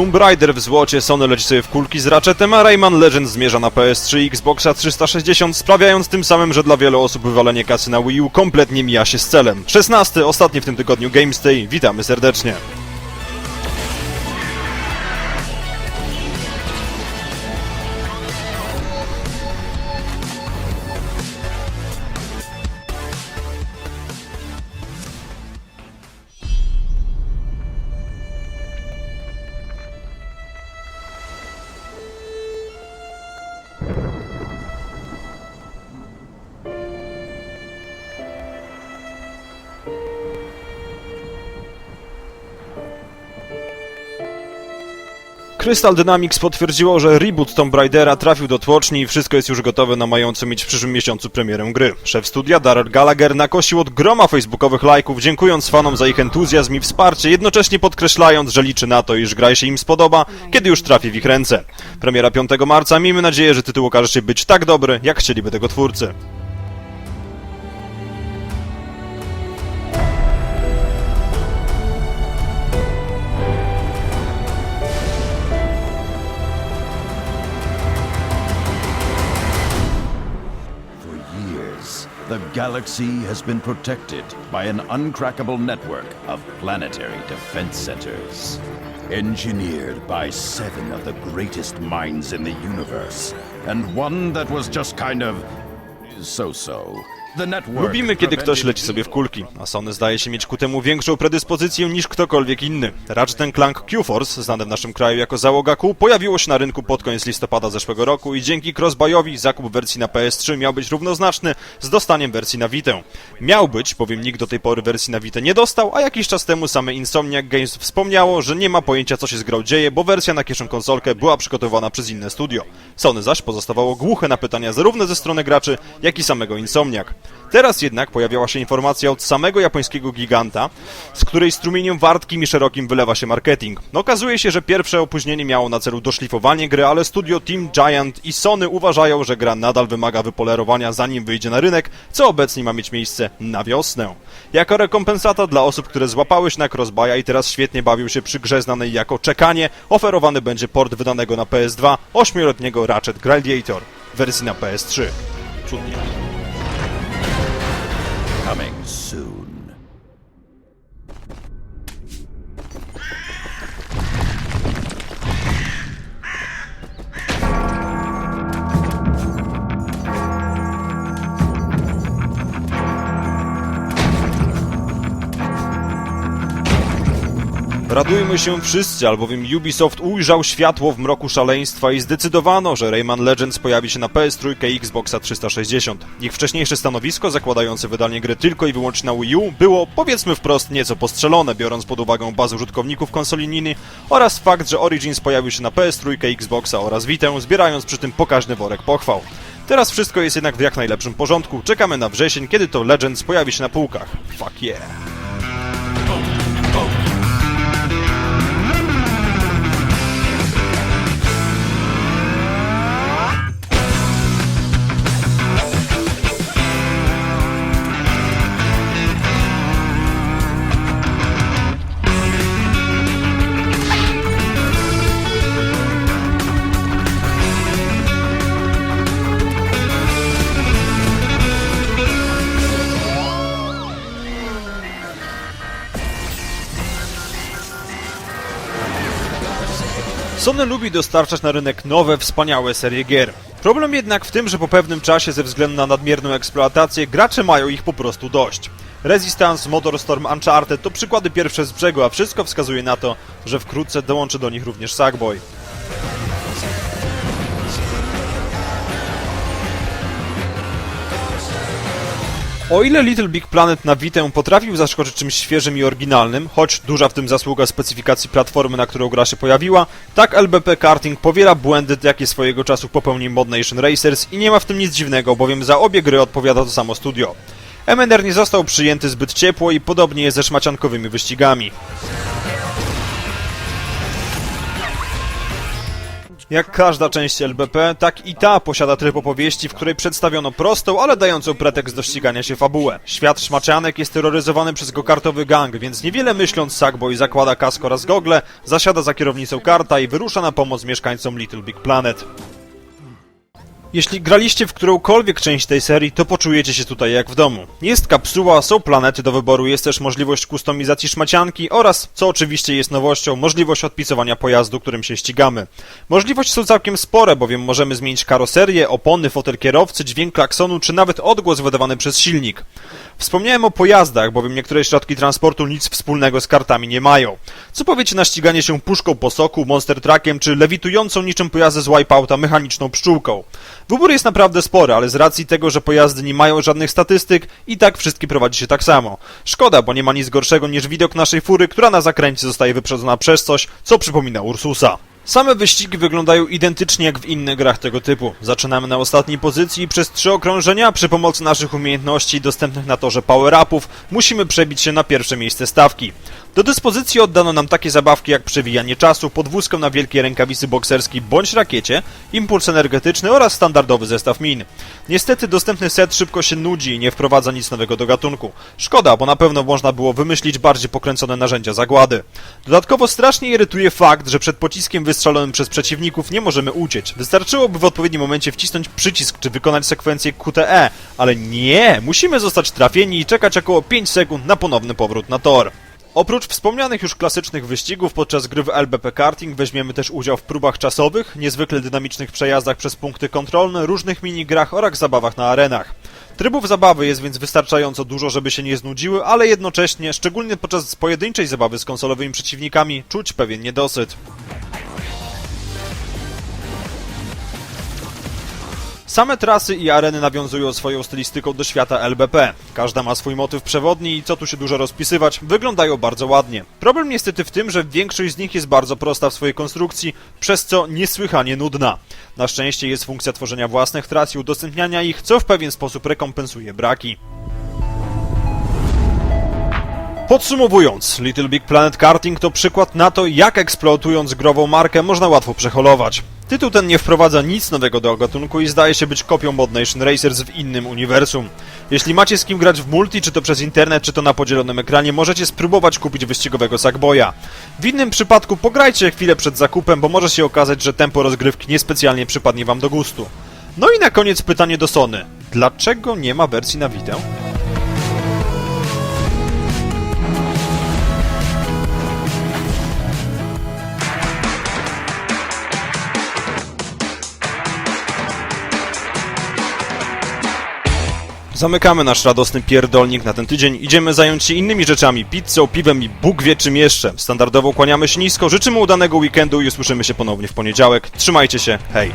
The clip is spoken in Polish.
Tomb Raider w złocie, Sony leci sobie w kulki z Ratchetem, a Rayman Legends zmierza na PS3 i Xboxa 360, sprawiając tym samym, że dla wielu osób wywalenie kasy na Wii U kompletnie mija się z celem. 16, ostatni w tym tygodniu Games Day, witamy serdecznie. Crystal Dynamics potwierdziło, że reboot Tomb Raidera trafił do tłoczni i wszystko jest już gotowe na mającą mieć w przyszłym miesiącu premierę gry. Szef studia Darrell Gallagher nakosił od groma facebookowych lajków, dziękując fanom za ich entuzjazm i wsparcie, jednocześnie podkreślając, że liczy na to, iż gra się im spodoba, kiedy już trafi w ich ręce. Premiera 5 marca, miejmy nadzieję, że tytuł okaże się być tak dobry, jak chcieliby tego twórcy. Galaxy has been protected by an uncrackable network of planetary defense centers. Engineered by seven of the greatest minds in the universe, and one that was just kind of so so. The network Lubimy, kiedy ktoś leci sobie w kulki, a Sony zdaje się mieć ku temu większą predyspozycję niż ktokolwiek inny. Ratchet Clank Q-Force, znane w naszym kraju jako załoga Q, pojawiło się na rynku pod koniec listopada zeszłego roku i dzięki crossbuyowi zakup wersji na PS3 miał być równoznaczny z dostaniem wersji na Vita. Miał być, bowiem nikt do tej pory wersji na Vita nie dostał, a jakiś czas temu same Insomniac Games wspomniało, że nie ma pojęcia co się z grą dzieje, bo wersja na kieszą konsolkę była przygotowana przez inne studio. Sony zaś pozostawało głuche na pytania zarówno ze strony graczy, jak i samego Insomniac. Teraz jednak pojawiała się informacja od samego japońskiego giganta, z której strumieniem wartkim i szerokim wylewa się marketing. Okazuje się, że pierwsze opóźnienie miało na celu doszlifowanie gry, ale studio Team Giant i Sony uważają, że gra nadal wymaga wypolerowania zanim wyjdzie na rynek, co obecnie ma mieć miejsce na wiosnę. Jako rekompensata dla osób, które złapały się na crossbuya i teraz świetnie bawił się przy grze znanej jako Czekanie, oferowany będzie port wydanego na PS2 ośmioletniego Ratchet Gladiator wersji na PS3. Cudnie. Coming soon. Radujmy się wszyscy, albowiem Ubisoft ujrzał światło w mroku szaleństwa i zdecydowano, że Rayman Legends pojawi się na PS3 i Xboxa 360. Ich wcześniejsze stanowisko, zakładające wydanie gry tylko i wyłącznie na Wii U, było powiedzmy wprost nieco postrzelone, biorąc pod uwagę bazę użytkowników konsoli Nini oraz fakt, że Origins pojawił się na PS3, Xboxa oraz Vita, zbierając przy tym pokaźny worek pochwał. Teraz wszystko jest jednak w jak najlepszym porządku. Czekamy na wrzesień, kiedy to Legends pojawi się na półkach. Fuck yeah. Sony lubi dostarczać na rynek nowe, wspaniałe serie gier. Problem jednak w tym, że po pewnym czasie ze względu na nadmierną eksploatację gracze mają ich po prostu dość. Resistance, Motorstorm, Uncharted to przykłady pierwsze z brzegu, a wszystko wskazuje na to, że wkrótce dołączy do nich również Sackboy. O ile Little Big Planet na Vita potrafił zaskoczyć czymś świeżym i oryginalnym, choć duża w tym zasługa specyfikacji platformy, na którą gra się pojawiła, tak LBP Karting powiela błędy, jakie swojego czasu popełnił Mod Nation Racers i nie ma w tym nic dziwnego, bowiem za obie gry odpowiada to samo studio. MNR nie został przyjęty zbyt ciepło i podobnie jest ze szmaciankowymi wyścigami. Jak każda część LBP, tak i ta posiada tryb opowieści, w której przedstawiono prostą, ale dającą pretekst do ścigania się fabułę. Świat szmacianek jest terroryzowany przez gokartowy gang, więc niewiele myśląc Sackboy zakłada kask oraz gogle, zasiada za kierownicą karta i wyrusza na pomoc mieszkańcom Little Big Planet. Jeśli graliście w którąkolwiek część tej serii, to poczujecie się tutaj jak w domu. Jest kapsuła, są planety do wyboru, jest też możliwość kustomizacji szmacianki oraz, co oczywiście jest nowością, możliwość odpisowania pojazdu, którym się ścigamy. Możliwości są całkiem spore, bowiem możemy zmienić karoserię, opony, fotel kierowcy, dźwięk klaksonu, czy nawet odgłos wydawany przez silnik. Wspomniałem o pojazdach, bowiem niektóre środki transportu nic wspólnego z kartami nie mają. Co powiecie na ściganie się puszką po soku, monster truckiem, czy lewitującą niczym pojazdy z Wipeouta mechaniczną pszczółką? Wybór jest naprawdę spory, ale z racji tego, że pojazdy nie mają żadnych statystyk, i tak wszystkie prowadzi się tak samo. Szkoda, bo nie ma nic gorszego niż widok naszej fury, która na zakręcie zostaje wyprzedzona przez coś, co przypomina Ursusa. Same wyścigi wyglądają identycznie jak w innych grach tego typu. Zaczynamy na ostatniej pozycji i przez trzy okrążenia przy pomocy naszych umiejętności dostępnych na torze power-upów musimy przebić się na pierwsze miejsce stawki. Do dyspozycji oddano nam takie zabawki jak przewijanie czasu, podwózkę na wielkiej rękawicy bokserskiej bądź rakiecie, impuls energetyczny oraz standardowy zestaw min. Niestety dostępny set szybko się nudzi i nie wprowadza nic nowego do gatunku. Szkoda, bo na pewno można było wymyślić bardziej pokręcone narzędzia zagłady. Dodatkowo strasznie irytuje fakt, że przed pociskiem wystrzelonym przez przeciwników nie możemy uciec. Wystarczyłoby w odpowiednim momencie wcisnąć przycisk czy wykonać sekwencję QTE, ale nie, musimy zostać trafieni i czekać około 5 sekund na ponowny powrót na tor. Oprócz wspomnianych już klasycznych wyścigów podczas gry w LBP Karting weźmiemy też udział w próbach czasowych, niezwykle dynamicznych przejazdach przez punkty kontrolne, różnych minigrach oraz zabawach na arenach. Trybów zabawy jest więc wystarczająco dużo, żeby się nie znudziły, ale jednocześnie, szczególnie podczas pojedynczej zabawy z konsolowymi przeciwnikami, czuć pewien niedosyt. Same trasy i areny nawiązują swoją stylistyką do świata LBP. Każda ma swój motyw przewodni i co tu się dużo rozpisywać, wyglądają bardzo ładnie. Problem niestety w tym, że większość z nich jest bardzo prosta w swojej konstrukcji, przez co niesłychanie nudna. Na szczęście jest funkcja tworzenia własnych tras i udostępniania ich, co w pewien sposób rekompensuje braki. Podsumowując, Little Big Planet Karting to przykład na to, jak eksploatując grową markę można łatwo przeholować. Tytuł ten nie wprowadza nic nowego do gatunku i zdaje się być kopią Mod Nation Racers w innym uniwersum. Jeśli macie z kim grać w multi, czy to przez internet, czy to na podzielonym ekranie, możecie spróbować kupić wyścigowego Sackboya. W innym przypadku pograjcie chwilę przed zakupem, bo może się okazać, że tempo rozgrywki niespecjalnie przypadnie wam do gustu. No i na koniec pytanie do Sony. Dlaczego nie ma wersji na Vita? Zamykamy nasz radosny pierdolnik na ten tydzień. Idziemy zająć się innymi rzeczami, pizzą, piwem i Bóg wie czym jeszcze. Standardowo kłaniamy się nisko, życzymy udanego weekendu i usłyszymy się ponownie w poniedziałek. Trzymajcie się, hej!